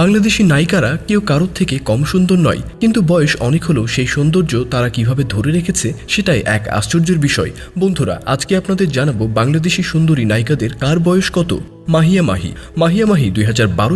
বাংলাদেশি নায়িকারা কেউ কারোর থেকে কম সুন্দর নয়, কিন্তু বয়স অনেক হলেও সেই সৌন্দর্য তারা কীভাবে ধরে রেখেছে সেটাই এক আশ্চর্যের বিষয়। বন্ধুরা, আজকে আপনাদের জানাব বাংলাদেশি সুন্দরী নায়িকাদের কার বয়স কত? মাহিয়া মাহি। মাহিয়া মাহি দুই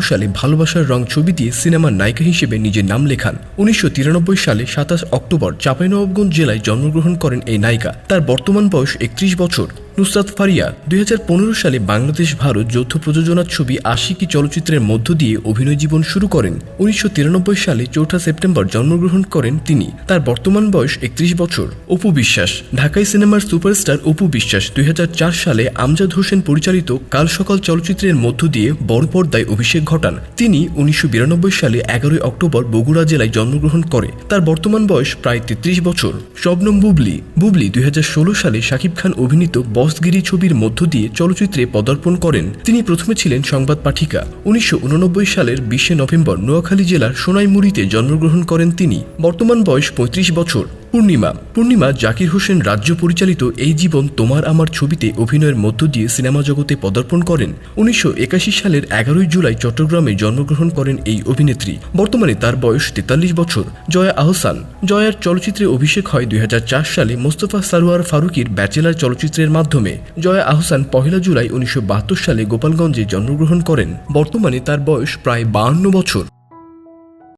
সালে ভালোবাসার রং ছবি দিয়ে সিনেমার নায়িকা হিসেবে নিজের নাম লেখান। উনিশশো তিরানব্বই সালে সাতাশ অক্টোবর চাঁপাইনবাবগঞ্জ জেলায় জন্মগ্রহণ করেন এই নায়িকা। তার বর্তমান বয়স একত্রিশ বছর। নুসরাত ফারিয়া, দুই হাজার পনেরো সালে বাংলাদেশ ভারত যৌথ প্রযোজনার ছবি আশিকি চলচ্চিত্রের মধ্য দিয়ে অভিনয় জীবন শুরু করেন। উনিশশো তিরানব্বই সালে চৌঠা সেপ্টেম্বর জন্মগ্রহণ করেন তিনি। তার বর্তমান বয়স একত্রিশ বছর। অপু বিশ্বাস, ঢাকাই সিনেমার সুপারস্টার অপু বিশ্বাস, দুই হাজার চার সালে আমজাদ হোসেন পরিচালিত কাল সকাল চলচ্চিত্রের মধ্য দিয়ে বড় পর্দায় অভিষেক ঘটান। তিনি উনিশশো বিরানব্বই সালে এগারোই অক্টোবর বগুড়া জেলায় জন্মগ্রহণ করে। তার বর্তমান বয়স প্রায় তেত্রিশ বছর। শবনম বুবলি বুবলি দুই হাজার ষোলো সালে শাকিব খান অভিনীত বসগিরি ছবির মধ্য দিয়ে চলচ্চিত্রে পদার্পণ করেন। তিনি প্রথমে ছিলেন সংবাদ পাঠিকা। উনিশশো উননব্বই সালের বিশে নভেম্বর নোয়াখালী জেলার সোনাইমুড়িতে জন্মগ্রহণ করেন তিনি। বর্তমান বয়স পঁয়ত্রিশ বছর। পূর্ণিমা। পূর্ণিমা জাকির হোসেন রাজ্য পরিচালিত এই জীবন তোমার আমার ছবিতে অভিনয়ের মধ্য দিয়ে সিনেমা জগতে পদার্পণ করেন। উনিশশো একাশি সালের এগারোই জুলাই চট্টগ্রামে জন্মগ্রহণ করেন এই অভিনেত্রী। বর্তমানে তার বয়স তেতাল্লিশ বছর। জয়া আহসান। জয়ার চলচ্চিত্রে অভিষেক হয় দুই হাজার চার সালে মোস্তফা সারোয়ার ফারুকির ব্যাচেলার চলচ্চিত্রের মাধ্যমে। জয়া আহসান পহেলা জুলাই উনিশশো বাহাত্তর সালে গোপালগঞ্জে জন্মগ্রহণ করেন। বর্তমানে তার বয়স প্রায় বাহান্ন বছর।